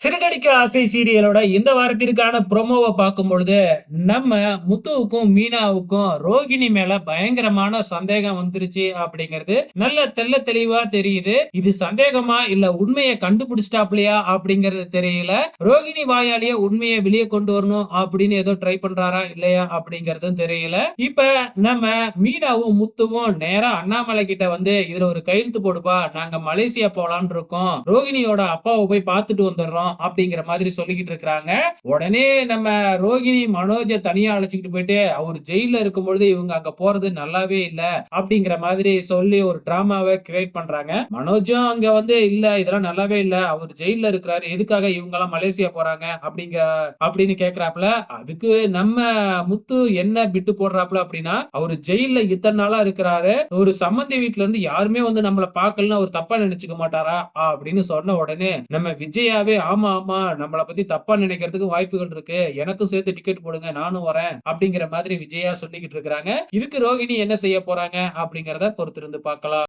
சிறுகடிக்க ஆசை சீரியலோட இந்த வாரத்திற்கான ப்ரோமோவை பார்க்கும் பொழுது நம்ம முத்துவுக்கும் மீனாவுக்கும் ரோகிணி மேல பயங்கரமான சந்தேகம் வந்துருச்சு அப்படிங்கிறது நல்ல தெள்ள தெளிவா தெரியுது. இது சந்தேகமா இல்ல உண்மையை கண்டுபிடிச்சிட்டாப்லையா அப்படிங்கறது தெரியல. ரோகிணி வாயாலேயே உண்மையை வெளியே கொண்டு வரணும் அப்படின்னு ஏதோ ட்ரை பண்றாரா இல்லையா அப்படிங்கறதும் தெரியல. இப்ப நம்ம மீனாவும் முத்துவும் நேரா அண்ணாமலை கிட்ட வந்து இதுல ஒரு கையெழுத்து போடுப்பா நாங்க மலேசியா போலான் இருக்கோம் ரோகிணியோட அப்பாவை போய் பார்த்துட்டு வந்துடுறோம். அப்படிங்கிற மாதிரி சொல்லிக்கிட்டு இருக்கிறாங்க. உடனே நம்ம ரோகிணி மனோஜ தனியா அழைச்சிக்கிட்டு போயிட்டு அவர் ஜெயில இருக்கும் பொழுது இவங்க அங்க போறது நல்லாவே இல்ல அப்படிங்கிற மாதிரி சொல்லி ஒரு டிராமாவை கிரியேட் பண்றாங்க. மனோஜும் அங்க வந்து இல்ல இதெல்லாம் நல்லாவே இல்ல. அவர் ஜெயில இருக்கிறாரு. எதுக்காக இவங்க எல்லாம் மலேசியா போறாங்க? அப்படிங்க அப்படின்னு கேக்குறாப்ல அதுக்கு நம்ம முத்து என்ன பிட்டு போடுறாப்ல அப்படின்னா அவரு ஜெயில இத்தனை நாளா இருக்கிறாரு. ஒரு சம்மந்தி வீட்டுல இருந்து யாருமே வந்து நம்மள பாக்கலன்னு அவர் தப்பா நினைச்சுக்க மாட்டாரா? அப்படின்னு சொன்ன உடனே நம்ம விஜயாவே ஆமா ஆமா ஆமா நம்மள பத்தி தப்பா நினைக்கிறதுக்கு வாய்ப்புகள் இருக்கு. எனக்கும் சேர்த்து டிக்கெட் போடுங்க நானும் வரேன் அப்படிங்கிற மாதிரி விஜயா சொல்லிக்கிட்டு இருக்கிறாங்க. இதுக்கு ரோகிணி என்ன செய்ய போறாங்க அப்படிங்கறத பொறுத்திருந்து பார்க்கலாம்.